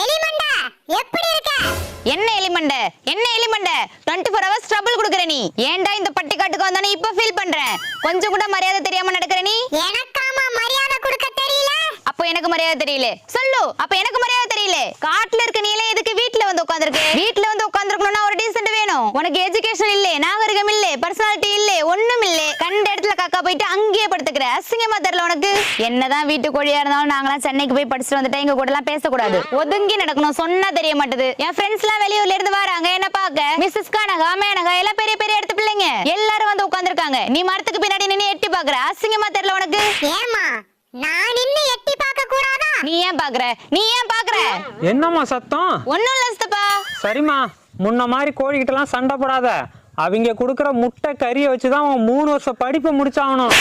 எலிமண்டா எப்படி இருக்க? என்ன எலிமண்ட? என்ன எலிமண்ட? டுவெண்ட்டி ஃபோர் ஹவர்ஸ் ட்ரபிள் கொடுக்குற நீ. ஏன்டா இந்த பட்டிக்காட்டுக்கு வந்தானே இப்ப ஃபீல் பண்றேன் கொஞ்சம் கூட மரியாதை தெரியாம நடக்கிற நீ? எனக்காமா மரியாதை கொடுக்க தெரியல. அப்போ எனக்கு மரியாதை தெரியல. சொல்லு அப்ப எனக்கு மரியாதை தெரியல. காட்டுல இருக்க நீ எல்லாம் எதுக்கு வீட்ல வந்து உட்கார்ந்திருக்க? வீட்ல வந்து உட்கார்ந்திருக்கணும்னா ஒரு டீசென்ட் வேணும். உனக்கு எஜுகேஷன் இல்ல நாகரிகம் இல்ல பர்சனாலிட்டி இல்ல ஒண்ணும் இல்ல கண்ட இடத்துல காக்கா போயிட்டு அங்கேயே படுத்துக்கிற. அசிங்கமா தெரியல உனக்கு. என்னதான் வீட்டு கோழியா இருந்தாலும் நாங்களாம் சென்னைக்கு போய் படிச்சுட்டு வந்துட்டா எங்க கூட எல்லாம் பேசக்கூடாது. ஒதுங்கி நடக்கணும் சொன்னா தெரிய மாட்டுது. என் ஃப்ரெண்ட்ஸ் எல்லாம் வெளியூர்ல இருந்து வராங்க. என்ன பாக்க மிஸ்ஸஸ் கானகா மேனகா எல்லாம் பெரிய பெரிய இடத்து பிள்ளைங்க. எல்லாரும் வந்து உட்கார்ந்திருக்காங்க. நீ மரத்துக்கு பின்னாடி நின்னு எட்டி பாக்குற அசிங்கமா தெரியல உனக்கு. ஏமா நான் நின்னு எட்டி பார்க்க கூடாதா? நீ ஏன் பாக்குற நீ ஏன் பாக்குற என்னம்மா சத்தம்? ஒண்ணும் இல்ல சித்தப்பா. சரிம்மா முன்ன மாதிரி கோழிக்கிட்டலாம் சண்டை போடாத. அவங்க கொடுக்குற முட்டை கறியை வச்சு தான் அவன் மூணு வருஷம் படிப்பை முடிச்சாகணும்.